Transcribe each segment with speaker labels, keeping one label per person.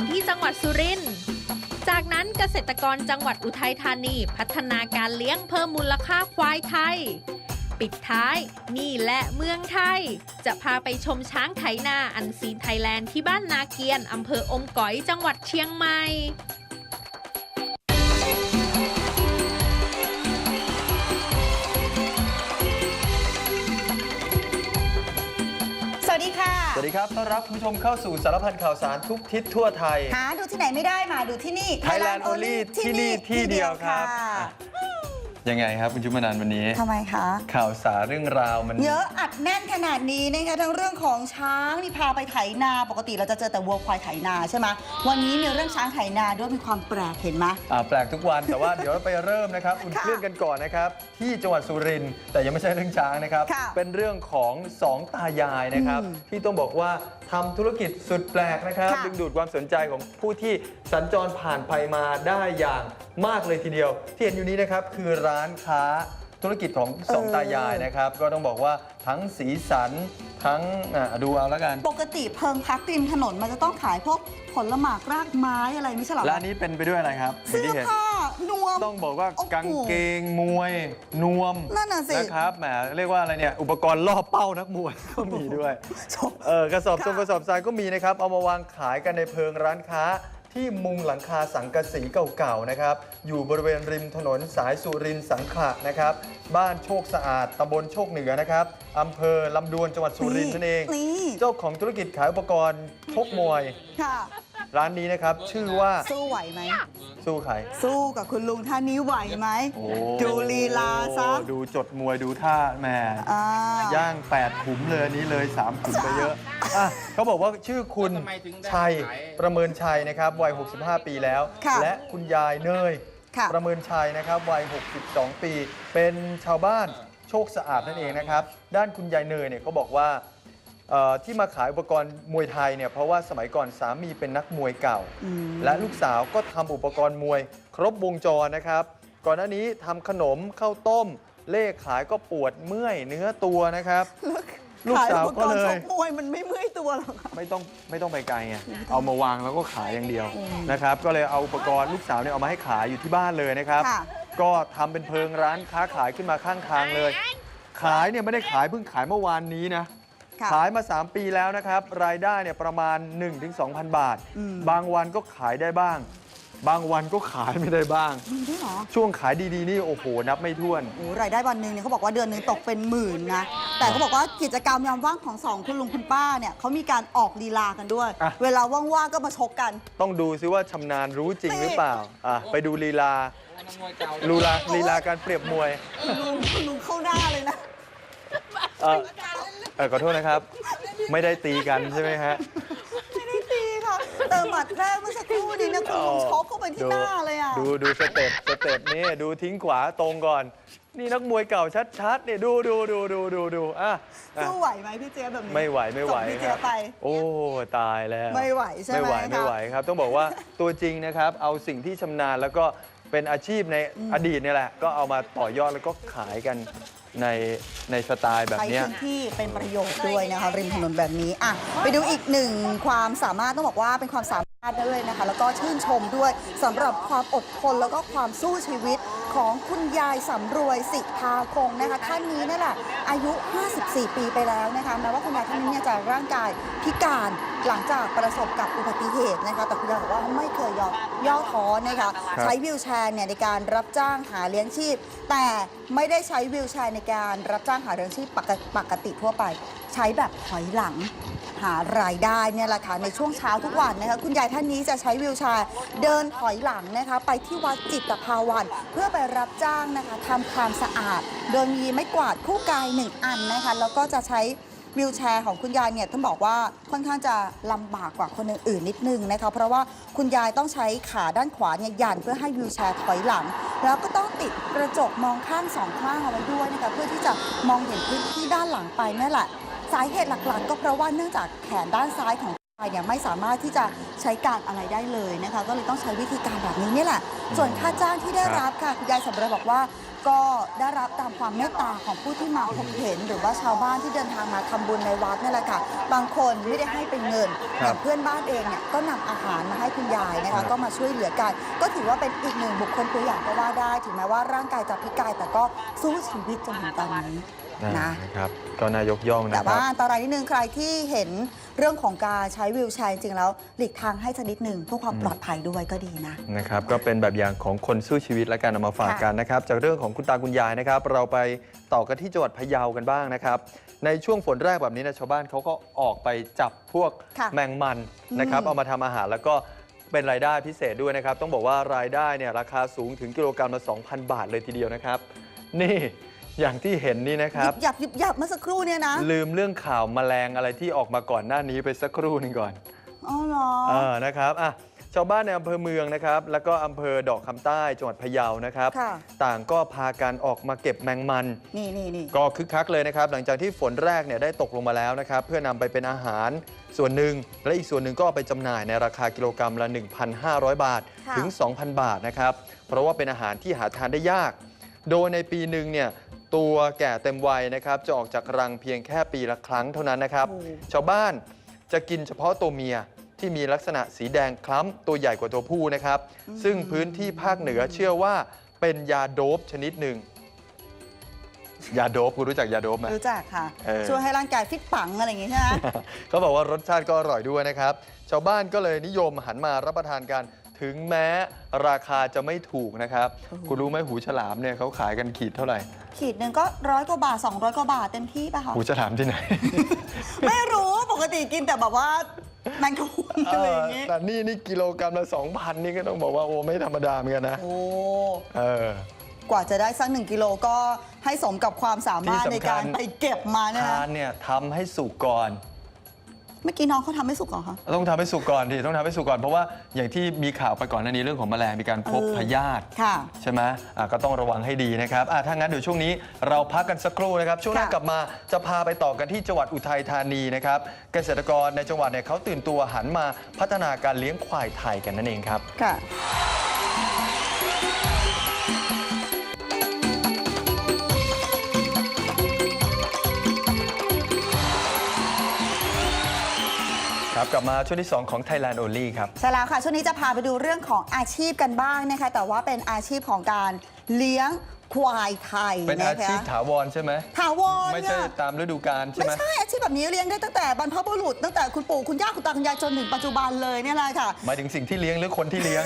Speaker 1: นที่จังหวัดสุรินทร์จากนั้นเกษตรกรจังหวัดอุทัยธานีพัฒนาการเลี้ยงเพิ่มมูลค่าควายไทย ปิดท้ายนี่และเมืองไทย จะพาไปชมช้างไถนาอันซีนไทยแลนด์ที่บ้านนาเกียนอำเภออมก๋อยจังหวัดเชียงใหม่
Speaker 2: ค่ะ
Speaker 3: สวัสดีครับ ต้อนรับคุณผู้ชมเข้าสู่สารพันข่าวสารทุกทิศทั่วไทย
Speaker 2: หาดูที่ไหนไม่ได้มาดูที่นี่
Speaker 3: Thailand Only ที่นี่ที่เดียวครับะ ยังไงครับคุณชุมนันท์วันนี้
Speaker 2: ทำไมคะ
Speaker 3: ข่าวสารเรื่องราวมัน
Speaker 2: เยอะอัดแน่นขนาดนี้นะคะทั้งเรื่องของช้างนี่พาไปไถนาปกติเราจะเจอแต่วัวควายไถนาใช่ไหมวันนี้มีเรื่องช้างไถนาด้วยมีความแปลกเห็นไหม
Speaker 3: อ่าแปลกทุกวันแต่ว่า เดี๋ยวเราไปเริ่มนะครับอุ่นเครื่องกันก่อนนะครับ ที่จังหวัดสุรินทร์แต่ยังไม่ใช่เรื่องช้างนะครับ
Speaker 2: ค่ะ
Speaker 3: เป็นเรื่องของสองตายายนะครับ
Speaker 2: อืม
Speaker 3: ที่ต้องบอกว่าทำธุรกิจสุดแปลกนะครับ
Speaker 2: ค่ะ
Speaker 3: ดึงดูดความสนใจของผู้ที่สัญจรผ่านไปมาได้อย่างมากเลยทีเดียว ที่เห็นอยู่นี้นะครับคือร้านค้าธุรกิจของสองตายายนะครับ ก็ต้องบอกว่าทั้งสีสันทั้งอะดูเอาแล้วกัน
Speaker 2: ปกติเพิงพักริมถนนมันจะต้องขายพวกผลหมากรากไม้อะไรไม่ใช่เหรอ
Speaker 3: และอันนี้เป็นไปด้วยอะไรครับ
Speaker 2: เสื้อ
Speaker 3: ที่เห็น
Speaker 2: ผ้านวม
Speaker 3: ต้องบอกว่า
Speaker 2: โอ้โห
Speaker 3: กางเกงมวย นวม
Speaker 2: นั่นน่ะสิ
Speaker 3: นะครับแหมเรียกว่าอะไรเนี่ย อุปกรณ์ล่อเป้านักมวย ก็มีด้วย
Speaker 2: ชม
Speaker 3: เออกระสอบ
Speaker 2: ค่ะ
Speaker 3: ทรงกระสอบทรายก็มีนะครับ เอามาวางขายกันในเพิงร้านค้า ที่มุงหลังคาสังกะสีเก่าๆนะครับ อยู่บริเวณริมถนนสายสุรินทร์สังขะนะครับ บ้านโชคสะอาดตำบลโชคเหนือนะครับอำเภอลำดวนจังหวัดสุรินทร์นั่นเอง
Speaker 2: นี่
Speaker 3: เจ้าของธุรกิจขายอุปกรณ์ชกมวย
Speaker 2: ค่ะ
Speaker 3: ร้านนี้นะครับ ชื่อว่า
Speaker 2: สู้ไหวไหม
Speaker 3: สู้ใคร
Speaker 2: สู้กับคุณลุงท่านนี้ไหวไหม
Speaker 3: โอ้
Speaker 2: ดูลีลาซะ
Speaker 3: โอ้ดูจดมวยดูท่าแหม่
Speaker 2: อ่า
Speaker 3: ย่าง8ขุมเลยอันนี้เลย3ขุมไปเยอะอะเขาบอกว่าชื่อคุณ
Speaker 4: ทำไมถึงได้
Speaker 3: ชัย
Speaker 4: ขาย
Speaker 3: ประเมินชัยนะครับวัย 65 ปีแล้ว
Speaker 2: ค่ะ
Speaker 3: และคุณยายเนย
Speaker 2: ค่ะ
Speaker 3: ประเมินชัยนะครับวัย 62 ปี เป็นชาวบ้านโชคสะอาดนั่นเองนะครับ ด้านคุณยายเนยเนี่ยเขาบอกว่า เอ่อที่มาขายอุปกรณ์มวยไทยเนี่ยเพราะว่าสมัยก่อนสามีเป็นนักมวยเก่า
Speaker 2: อืม
Speaker 3: และลูกสาวก็ทำอุปกรณ์มวย ครบวงจรนะครับ ก่อนหน้านี้ทำขนมข้าวต้ม เลขขายก็ปวดเมื่อยเนื้อตัวนะครับ ลูกสาวก็เล
Speaker 2: ขาย
Speaker 3: ย
Speaker 2: อุปรณ์ชกมวยมันไม่เมื่อยตัวหรอกค่ะ
Speaker 3: ไม่ต้องไม่ต้องไปไกลไง เอามาวางแล้วก็ขายอย่างเดียวนะครับ ก็เลยเอาอุปกรณ์ลูกสาวเนี่ยเอามาให้ขายอยู่ที่บ้านเลยนะครับ
Speaker 2: ค่ะ
Speaker 3: ก็ทำเป็นเพิงร้านค้าขายขึ้นมาข้างทางเลย ขายเนี่ยไม่ได้ขายเพิ่งขายเมื่อวานนี้นะ
Speaker 2: ค่ะ
Speaker 3: ขายมา 3 ปีแล้วนะครับ รายได้เนี่ยประมาณ 1-2,000 บาท
Speaker 2: อืม
Speaker 3: บางวันก็ขายได้บ้าง บางวันก็ขายไม่ได้บ้าง
Speaker 2: มีด้วยเหรอ
Speaker 3: ช่วงขายดีๆนี่โอ้โห นับไม่ถ้วน
Speaker 2: โอ้รายได้วันหนึ่งเนี่ยเขาบอกว่าเดือนหนึ่งตกเป็นหมื่นนะ แต่เขาบอกว่ากิจกรรมยามว่างของสองคุณลุงคุณป้าเนี่ยเขามีการออกลีลากันด้วย
Speaker 3: อะ
Speaker 2: เวลาว่างๆก็มาชกกัน
Speaker 3: ต้องดูซิว่าชำนาญรู้จริงหรือเปล่าอะไปดูลีลา
Speaker 4: นักมวยเก่า
Speaker 3: ลูลาลีลาการเปรียบมวย
Speaker 2: คุณลุงคุณลุงเข้าหน้าเลยนะ
Speaker 3: เออเออขอโทษนะครับ ไม่ได้ตีกันใช่ไหมฮะ
Speaker 2: ไม่ได้ตีค่ะเติมหมัดแรกเมื่อสักครู่นี้เนี่ยคุณลุงชกเข้าไปที่หน้าเลยอะ
Speaker 3: ดูดูสเต็ปสเต็ปนี่ดูทิ้งขวาตรงก่อน นี่นักมวยเก่าชัดๆเนี่ยดูดูดูดูดูดูอะอะ
Speaker 2: สู้ไหวไหมพี่เจ๊ยบแบบนี้
Speaker 3: ไม่ไหวไม่ไหว
Speaker 2: ส่งพี่
Speaker 3: ค
Speaker 2: เจ๊ย
Speaker 3: รั
Speaker 2: บบไป
Speaker 3: โอ้ตายแล้ว
Speaker 2: ไม่ไหวใช่ไหม
Speaker 3: ไม่ไหว
Speaker 2: คะ
Speaker 3: ไม่ไหวครับ ต้องบอกว่า ตัวจริงนะครับ เอาสิ่งที่ชำนาญแล้วก็เป็นอาชีพในอดีตเนี่ยแหละ ก็เอามาต่อยอดแล้วก็ขายกัน ในในสไตล์แบบ
Speaker 2: ใช้
Speaker 3: เนี้ย
Speaker 2: พื้นที่เป็นประโยชน์ด้วยนะคะริมถนนแบบนี้อะไปดูอีกหนึ่งความสามารถต้องบอกว่าเป็นความสามารถด้วยนะคะ แล้วก็ชื่นชมด้วยสำหรับความอดทนแล้วก็ความสู้ชีวิตของคุณยายสำรวยสิทาคงนะคะท่านนี้นั่นแหละอายุ 54 ปีไปแล้วนะคะแม้ว่าคุณยายท่านนี้เนี่ยจะร่างกายพิการหลังจากประสบกับอุบัติเหตุนะคะแต่คุณยายบอกว่าไม่เคยยอย่อท้อนะคะ
Speaker 3: ครับ
Speaker 2: ใช้วิวแชร์เนี่ยในการรับจ้างหาเลี้ยงชีพ แต่ไม่ได้ใช้วิวแชร์ในการรับจ้างหาเลี้ยงชีพปกติปกติทั่วไป ใช้แบบถอยหลังหารายได้เนี่ยแหละค่ะในช่วงเช้าทุกวันนะคะคุณยายท่านนี้จะใช้วิวแชร์เดินถอยหลังนะคะไปที่วัดจิตภาวันเพื่อไปรับจ้างนะคะทำความสะอาด โดยมีไม้กวาดคู่กายหนึ่งอันนะคะแล้วก็จะใช้วิวแชร์ของคุณยายเนี่ยต้องบอกว่าค่อนข้างจะลำบากกว่าคนอื่นๆนิดนึงนะคะเพราะว่าคุณยายต้องใช้ขาด้านขวาเนี่ยยันเพื่อให้วิวแชร์ถอยหลัง แล้วก็ต้องติดกระจกมองข้างสองข้างเอาไว้ด้วยนะคะเพื่อที่จะมองเห็นพื้นที่ด้านหลังไปนั่นแหละสาเหตุหลักๆ ก็เพราะว่าเนื่องจากแขนด้านซ้ายของ ยายเนี่ยไม่สามารถที่จะใช้การอะไรได้เลยนะคะ ก็เลยต้องใช้วิธีการแบบนี้นี่แหละ ส่วนค่าจ้างที่ได้รับค่ะคุณยายสำเร็จบอกว่าก็ได้รับตามความเมตตาของผู้ที่มาพบเห็น หรือว่าชาวบ้านที่เดินทางมาทำบุญในวัดนี่แหละค่ะ บางคนไม่ได้ให้เป็นเงิน
Speaker 3: ครับ
Speaker 2: อย่างเพื่อนบ้านเองเนี่ยก็นำอาหารมาให้คุณยายนะ
Speaker 3: ครั
Speaker 2: คะ
Speaker 3: บ
Speaker 2: ก็มาช่วยเหลือกัน ก็ถือว่าเป็นอีกหนึ่งบุคคลตัวอย่างก็ว่าได้ ถึงแม้ว่าร่างกายจะพิการแต่ก็สู้ชีวิตจนถึงตอนนี้นะ
Speaker 3: นะครับก็นายกย่องนะ
Speaker 2: แต่
Speaker 3: ครั
Speaker 2: ว่า
Speaker 3: บ
Speaker 2: อันตรายนิดนึงใครที่เห็น เรื่องของการใช้วิวแชร์จริงๆแล้วหลีกทางให้สักนิดหนึ่งเพื่อความ
Speaker 3: อืม
Speaker 2: ปลอดภัยด้วยก็ดีนะ
Speaker 3: นะครับก็เป็นแบบอย่างของคนสู้ชีวิตและการนำมาฝาก
Speaker 2: ค่ะ
Speaker 3: กันนะครับ จากเรื่องของคุณตาคุณยายนะครับ เราไปต่อกันที่จังหวัดพะเยากันบ้างนะครับ ในช่วงฝนแรกแบบนี้นะชาวบ้านเขาก็ออกไปจับพวก
Speaker 2: ค่ะ
Speaker 3: แมงมันนะครับ
Speaker 2: อืม
Speaker 3: เอามาทำอาหารแล้วก็เป็นรายได้พิเศษด้วยนะครับ ต้องบอกว่ารายได้เนี่ยราคาสูงถึงกิโลกรัมละ2,000 บาทเลยทีเดียวนะครับ นี่ อย่างที่เห็นนี่นะค
Speaker 2: ห
Speaker 3: รั
Speaker 2: ยิ
Speaker 3: บ
Speaker 2: บหยับหยิบหยับเมื่อสักครู่เนี่ยนะ
Speaker 3: ลืมเรื่องข่าวแมลงอะไรที่ออกมาก่อนหน้านี้ไปสักครู่หนึงก่อน
Speaker 2: อ๋อเหรอ
Speaker 3: เออนะครับอะชาวบ้านในอำเภอเมืองนะครับ แล้วก็อำเภอดอกคำใต้จังหวัดพะเยานะครับ
Speaker 2: ค่ะ
Speaker 3: ต่างก็พากันออกมาเก็บแมงมัน
Speaker 2: นี่นี่นี่
Speaker 3: ก็คึกคักเลยนะครับ หลังจากที่ฝนแรกเนี่ยได้ตกลงมาแล้วนะครับ เพื่อนำไปเป็นอาหารส่วนหนึ่ง และอีกส่วนหนึ่งก็เอาไปจำหน่ายในราคากิโลกรัมละ 1,500 บาท
Speaker 2: ค่ะ
Speaker 3: ถึง 2,000 บาทนะครับ เพราะว่าเป็นอาหารที่หาทานได้ยาก โดยในปีหนึ่งเนี่ย ตัวแก่เต็มวัยนะครับ จะออกจากรังเพียงแค่ปีละครั้งเท่านั้นนะครับ
Speaker 2: โอ้
Speaker 3: ชาวบ้านจะกินเฉพาะตัวเมียที่มีลักษณะสีแดงคล้ำตัวใหญ่กว่าตัวผู้นะครับ ซึ่งพื้นที่ภาคเหนือเชื่อว่าเป็นยาโดบชนิดหนึ่งยาโดบคุณรู้จักยาโดบไหม
Speaker 2: รู้จักค่ะ
Speaker 3: เออ
Speaker 2: ช่วยให้ร่างกายฟิตปังอะไรอย่างงี้ใช่ไหม
Speaker 3: เขาบอกว่ารสชาติก็อร่อยด้วยนะครับ ชาวบ้านก็เลยนิยมหันมารับประทานกัน ถึงแม้ราคาจะไม่ถูกนะครับ
Speaker 2: โอ้โห
Speaker 3: คุณรู้ไหมหูฉลามเนี่ยเขาขายกันขีดเท่าไหร่
Speaker 2: ขีดหนึ่งก็ร้อยกว่าบาท 200 กว่าบาทเต็มที่ป่ะคะ
Speaker 3: หูฉลามที่ไหน
Speaker 2: ไม่รู้ปกติกินแต่แบบว่าแมงกะพรุนอะไรอย่างงี้
Speaker 3: แต่นี่นี่กิโลกรัมละ2,000 นี่ก็ต้องบอกว่าโอ้ไม่ธรรมดาเหมือนกันนะ
Speaker 2: โอ้
Speaker 3: เออ
Speaker 2: กว่าจะได้สักหนึ่งกิโลก็ให้สมกับความสามารถ
Speaker 3: ที่
Speaker 2: ใน
Speaker 3: สำคัญ
Speaker 2: การไปเก็บมาเนี่ย
Speaker 3: ทา
Speaker 2: นะ
Speaker 3: นเนี่ยทำให้สุกก่อน
Speaker 2: เมื่อกี้น้องเขาทำไม่สุกเหรอคะ
Speaker 3: ต้องทำให้สุกก่อนดิต้องทำให้สุกก่อนเพราะว่าอย่างที่มีข่าวไปก่อนหน้านี้เรื่องของแมลงมีการพบ
Speaker 2: เออ
Speaker 3: พยาธิ
Speaker 2: ค่ะ
Speaker 3: ใช่ไหมอะก็ต้องระวังให้ดีนะครับอะถ้างั้นเดี๋ยวช่วงนี้เราพักกันสักครู่นะครับ ช่วงหน้า
Speaker 2: ค่ะ
Speaker 3: กลับมาจะพาไปต่อกันที่จังหวัดอุทัยธานีนะครับ เกษตรกรในจังหวัดเนี่ยเขาตื่นตัวหันมาพัฒนาการเลี้ยงควายไทยกันนั่นเองครับ
Speaker 2: ค่ะ
Speaker 3: ครับกลับมาช่วงที่ 2 ของ Thailand Only ครับ
Speaker 2: ใช่แล้วค่ะ ช่วงนี้จะพาไปดูเรื่องของอาชีพกันบ้างนะคะ แต่ว่าเป็นอาชีพของการเลี้ยง ควายไทย
Speaker 3: เป็น
Speaker 2: นะ
Speaker 3: อา
Speaker 2: คะ
Speaker 3: ชีพถาวรใช่ไหม
Speaker 2: ถาวร
Speaker 3: ไม่ใช่
Speaker 2: เนี่ย
Speaker 3: ตามฤดูกาลใช่
Speaker 2: ไม่
Speaker 3: ไหม
Speaker 2: ใช่อาชีพแบบนี้เลี้ยงได้ตั้งแต่บรรพบุรุษตั้งแต่คุณปู่คุณย่าคุณตาคุณยายจนถึงปัจจุบันเลยเนี่ยแหละค่ะ
Speaker 3: หมายถึงสิ่งที่เลี้ยงหรือคนที่เลี้ยง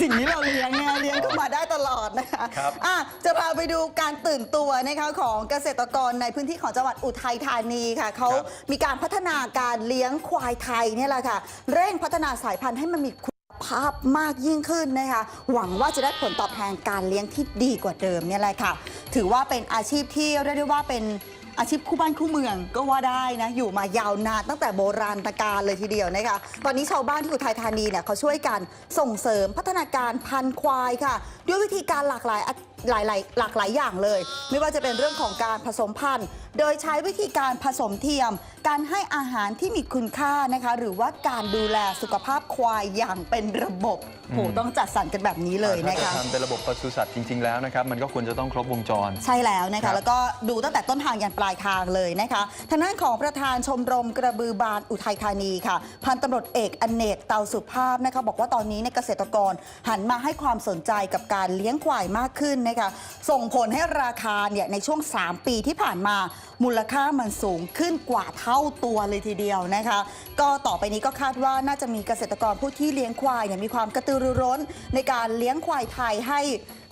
Speaker 2: สิ่งที่เราเลี้ยงเนี่ยเลี้ยงก็มาได้ตลอดนะคะ
Speaker 3: ครับ
Speaker 2: อะจะพาไปดูการตื่นตัวนะคะของเกษตรกรในพื้นที่ของจังหวัดอุทัยธานีค่ะเขา
Speaker 3: ครับ
Speaker 2: มีการพัฒนาการเลี้ยงควายไทยเนี่ยแหละค่ะ เร่งพัฒนาสายพันธุ์ให้มันมีคุณ ภาพมากยิ่งขึ้นนะคะ หวังว่าจะได้ผลตอบแทนการเลี้ยงที่ดีกว่าเดิมเนี่ยแหละค่ะ ถือว่าเป็นอาชีพที่เรียกได้ว่าเป็นอาชีพคู่บ้านคู่เมืองก็ว่าได้นะอยู่มายาวนานตั้งแต่โบราณกาลเลยทีเดียวนะคะตอนนี้ชาวบ้านที่อุทัยธานีเนี่ยเขาช่วยกันส่งเสริมพัฒนาการพันธุ์ควายค่ะ ด้วยวิธีการหลากหลาย หลายหลายหลากหลายอย่างเลย ไม่ว่าจะเป็นเรื่องของการผสมพันธุ์ โดยใช้วิธีการผสมเทียม การให้อาหารที่มีคุณค่านะคะ หรือว่าการดูแลสุขภาพควายอย่างเป็นระบบโหต้องจัดสรรกันแบบนี้เลย
Speaker 3: ถ้า
Speaker 2: นะ
Speaker 3: จะ
Speaker 2: คะ
Speaker 3: ทำเป็นระบบปศุสัตว์จริง ๆ แล้วนะครับ มันก็ควรจะต้องครบวงจร
Speaker 2: ใช่แล้วนะ
Speaker 3: ครั
Speaker 2: คะ
Speaker 3: บ
Speaker 2: แล้วก็ดูตั้งแต่ต้นทางยันปลายทางเลยนะคะทางด้านของประธานชมรมกระบือบานอุทัยธานีค่ะ พันตำรวจเอกอเนกเตาสุภาพนะคะ บอกว่าตอนนี้ในยเกษตรกรหันมาให้ความสนใจกับการเลี้ยงควายมากขึ้นนะคะส่งผลให้ราคาเนี่ยในช่วง 3 ปีที่ผ่านมามูลค่ามันสูงขึ้นกว่าเท่าตัวเลยทีเดียวนะคะ ก็ต่อไปนี้ก็คาดว่าน่าจะมีเกษตรกรผู้ที่เลี้ยงควายเนี่ยมีความกระตือรือร้นในการเลี้ยงควายไทยให้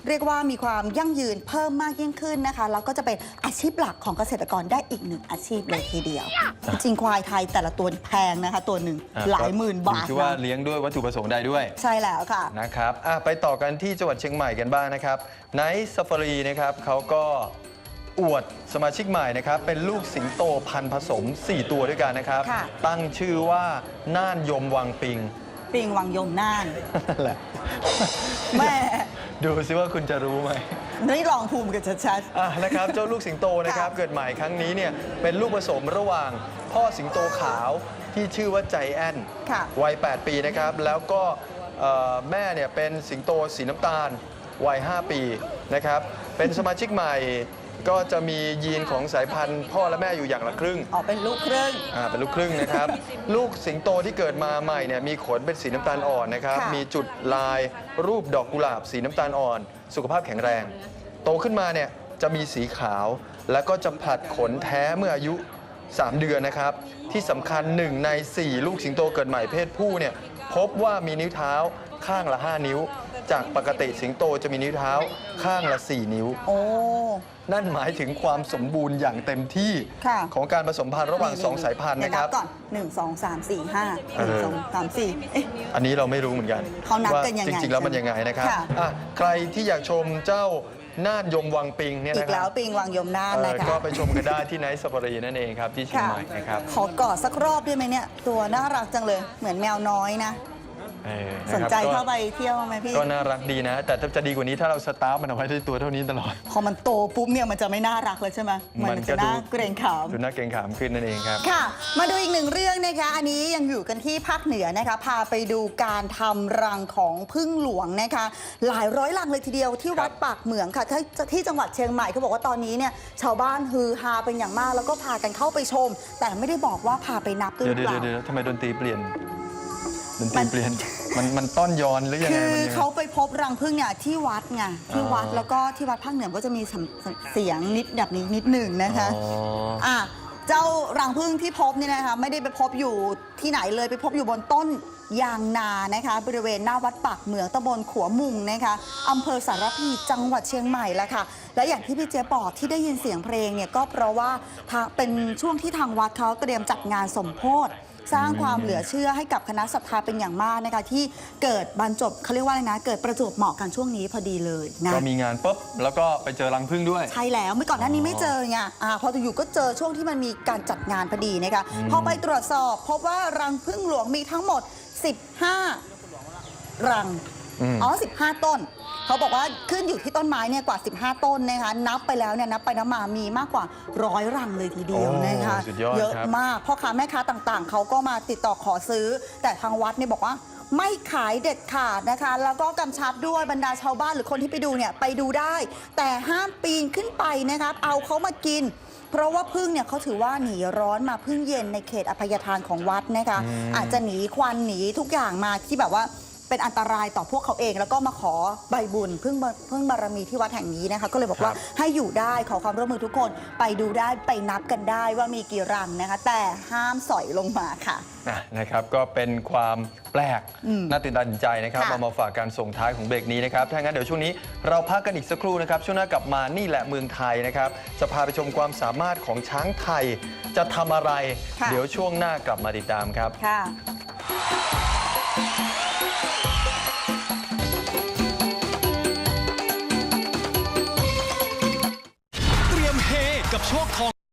Speaker 2: เรียกว่ามีความยั่งยืนเพิ่มมากยิ่งขึ้นนะคะ แล้วก็จะเป็นอาชีพหลักของเกษตรกรได้อีกหนึ่งอาชีพเลยทีเดียว จริงๆควายไทยแต่ละตัวแพงนะคะ ตัวหนึ่ง
Speaker 3: อะ
Speaker 2: หลายหมื่นบาท
Speaker 3: อยู่ที่ว่า
Speaker 2: นะ
Speaker 3: เลี้ยงด้วยวัตถุประสงค์ใดด้วย
Speaker 2: ใช่แล้วค่ะ
Speaker 3: นะครับอะไปต่อกันที่จังหวัดเชียงใหม่กันบ้างนะครับไนท์ซ f ฟ r รีนะครับเขาก็อวดสมาชิกใหม่นะครับ เป็นลูกสิงโตพันธุ์ผสม 4 ตัวด้วยกันนะครับ
Speaker 2: ค่ะ
Speaker 3: ตั้งชื่อว่าน่านยมวังปิง
Speaker 2: ปิงวังยมน่าน
Speaker 3: นั่นแหละ
Speaker 2: แม่
Speaker 3: ดูซิว่าคุณจะรู้ไหม
Speaker 2: นี่ลองภูมิกันชัด
Speaker 3: อะนะครับเจ้าลูกสิงโตนะครับเกิดใหม่ครั้งนี้เนี่ยเป็นลูกผสมระหว่างพ่อสิงโตขาวที่ชื่อว่าใจแอน
Speaker 2: ค่ะ
Speaker 3: วัย 8 ปีนะครับ แล้วก็เอ่อแม่เนี่ยเป็นสิงโตสีน้ำตาลวัย 5 ปีนะครับเป็นสมาชิกใหม่ ก็จะมียีนของสายพันธุ์ พ่อและแม่อยู่อย่างละครึ่ง
Speaker 2: ออกเป็นลูกครึ่ง
Speaker 3: อ่าเป็นลูกครึ่งนะครับ ลูกสิงโตที่เกิดมาใหม่เนี่ยมีขนเป็นสีน้ำตาลอ่อนนะครับ
Speaker 2: ค่ะ
Speaker 3: มีจุดลายรูปดอกกุหลาบสีน้ำตาลอ่อน สุขภาพแข็งแรง โตขึ้นมาเนี่ยจะมีสีขาว แล้วก็จะผลัดขนแท้เมื่ออายุ 3 เดือนนะครับ ที่สำคัญ 1 ใน 4 ลูกสิงโตเกิดใหม่เพศผู้เนี่ยพบว่ามีนิ้วเท้าข้างละ 5 นิ้ว จากปกติสิงโตจะมีนิ้วเท้าข้างละ 4 นิ้ว
Speaker 2: โอ้
Speaker 3: นั่นหมายถึงความสมบูรณ์อย่างเต็มที่
Speaker 2: ค่ะ
Speaker 3: ของการผสมพันธุ์ระหว่างสองสายพันธุ์
Speaker 2: เดี๋ว
Speaker 3: นะครับ
Speaker 2: ก่อนหนึ่งสองสามสี่ห้าหนึ่ง
Speaker 3: เออ
Speaker 2: สองสามสี่เอ๊ะ
Speaker 3: อันนี้เราไม่รู้เหมือนกัน
Speaker 2: เขานับ
Speaker 3: ว่า
Speaker 2: กันยังไง
Speaker 3: จริงๆแล้วมันยังไงนะครับ
Speaker 2: ค่ะ
Speaker 3: อะใครที่อยากชมเจ้าน่านยมวังปิงเนี่ย
Speaker 2: อี
Speaker 3: นะ
Speaker 2: ก
Speaker 3: ค
Speaker 2: แล้
Speaker 3: รั
Speaker 2: ว
Speaker 3: บ
Speaker 2: ปิงวังยมน่าน
Speaker 3: เอ
Speaker 2: นะ
Speaker 3: อ
Speaker 2: คะ
Speaker 3: ก็ไปชมกันได้ที่ไนท์สปารีนั่นเองครับที่เชียงใหม่นะครับ
Speaker 2: ขอกอดสักรอบได้ไหมเนี่ย ตัวน่ารักจังเลย เหมือนแมวน้อยนะ
Speaker 3: เออ
Speaker 2: สะน
Speaker 3: ครับ
Speaker 2: ใจ
Speaker 3: ก็
Speaker 2: เข้าไปเที่ยวไหมพี่
Speaker 3: ก็น่ารักดีนะ แต่ถ้าจะดีกว่านี้ถ้าเราสตาร์ฟมันเอาไว้ที่ตัวเท่านี้ตลอด
Speaker 2: พอมันโตปุ๊บเนี่ยมันจะไม่น่ารักเลยใช่ไหมมันจะน่าเกรงขาม
Speaker 3: ดูน่าเกรงขามขึ้นนั่นเองครับ
Speaker 2: ค่ะ มาดูอีกหนึ่งเรื่องนะคะ อันนี้ยังอยู่กันที่ภาคเหนือนะคะ พาไปดูการทำรังของพึ่งหลวงนะคะ หลายร้อยรังเลยทีเดียวที่วัดปากเหมืองค่ะที่ที่จังหวัดเชียงใหม่เขาบอกว่าตอนนี้เนี่ยชาวบ้านฮือฮาเป็นอย่างมากแล้วก็พากันเข้าไปชม แต่ไม่ได้บอกว่าพาไปนับด้วยห
Speaker 3: เดี๋
Speaker 2: รื
Speaker 3: ยว
Speaker 2: อ
Speaker 3: เดี๋
Speaker 2: เป
Speaker 3: ยว
Speaker 2: ล่า
Speaker 3: เดี๋ยวทำไมดนตรีเปลี่ยน ดนต
Speaker 2: มั
Speaker 3: รี
Speaker 2: น
Speaker 3: เปลี่ยนมันมันต้อนย้อนหรือยัง
Speaker 2: คื
Speaker 3: ไง
Speaker 2: อ
Speaker 3: มันยังไง
Speaker 2: เขาไปพบรังผึ้งเนี่ยที่วัดไงที่วัด
Speaker 3: อ๋อ
Speaker 2: แล้วก็ที่วัดภาคเหนือก็จะมีเสียงนิดแบบนี้นิดหนึ่งนะคะ
Speaker 3: อ๋อ
Speaker 2: อะเจ้ารังผึ้งที่พบเนี่ยนะคะไม่ได้ไปพบอยู่ที่ไหนเลยไปพบอยู่บนต้นยางนานะคะ บริเวณหน้าวัดปากเหมืองตำบลขัวมุงนะคะอำเภอสารพีจังหวัดเชียงใหม่แล้วค่ะ และอย่างที่พี่เจ๊บอกที่ได้ยินเสียงเพลงเนี่ยก็เพราะว่าทางเป็นช่วงที่ทางวัดเขาเตรียมจัดงานสมโพธิ สร้างความเหลือเชื่อให้กับคณะศรัทธาเป็นอย่างมากนะคะที่เกิดบรรจบเขาเรียกว่าอะไรนะ เกิดประจวบเหมาะกันช่วงนี้พอดีเลยนะ
Speaker 3: ก็มีงานปุ๊บแล้วก็ไปเจอรังผึ้งด้วย
Speaker 2: ใช่แล้วเมื่อก่อนหน้านี้ไม่เจอไงอ่าพออยู่ก็เจอช่วงที่มันมีการจัดงานพอดีนะคะ
Speaker 3: อืม
Speaker 2: พอไปตรวจสอบ พบว่ารังพึ่งหลวงมีทั้งหมด 15 รัง
Speaker 3: อืม
Speaker 2: อ๋อ 15 ต้น เขาบอกว่าขึ้นอยู่ที่ต้นไม้เนี่ยกว่า 15 ต้นนะคะนับไปแล้วเนี่ยนับไปนับมามีมากกว่าร้อยรังเลยทีเดียว
Speaker 3: โอ้
Speaker 2: นะคะ
Speaker 3: สุดยอด
Speaker 2: เยอะ
Speaker 3: ครับ
Speaker 2: มากพ่อค้าแม่ค้าต่างๆ เขาก็มาติดต่อขอซื้อ แต่ทางวัดเนี่ยบอกว่า ไม่ขายเด็ดขาดนะคะ แล้วก็กำชับด้วยบรรดาชาวบ้านหรือคนที่ไปดูเนี่ยไปดูได้ แต่ห้ามปีนขึ้นไปนะครับ เอาเขามากิน เพราะว่าพึ่งเนี่ยเขาถือว่าหนีร้อนมาพึ่งเย็นในเขตอภัยทานของวัดนะคะ
Speaker 3: อืม
Speaker 2: อาจจะหนีควันหนีทุกอย่างมาที่แบบว่า เป็นอันตรายต่อพวกเขาเอง แล้วก็มาขอใบบุญพึ่งบารพึ่งบารมีที่วัดแห่งนี้นะคะ ก็เลยบอกว่า
Speaker 3: ครับ
Speaker 2: ให้อยู่ได้ขอความร่วมมือทุกคนไปดูได้ไปนับกันได้ว่ามีกี่รังนะคะ แต่ห้ามสอยลงมาค่ะะ
Speaker 3: นะครับก็เป็นความแปลก
Speaker 2: อืม
Speaker 3: น่าตื่นตาตื่นใจนะครับ
Speaker 2: ค่ะ
Speaker 3: เรามาฝากการส่งท้ายของเบรกนี้นะครับถ้างั้นเดี๋ยวช่วงนี้เราพักกันอีกสักครู่นะครับช่วงหน้ากลับมานี่แหละเมืองไทยนะครับจะพาไปชมความสามารถของช้างไทย จะทำอะไร
Speaker 2: ค่ะ
Speaker 3: เดี๋ยวช่วงหน้ากลับมาติดตามครับ
Speaker 2: ค่ะ กับโชคทอง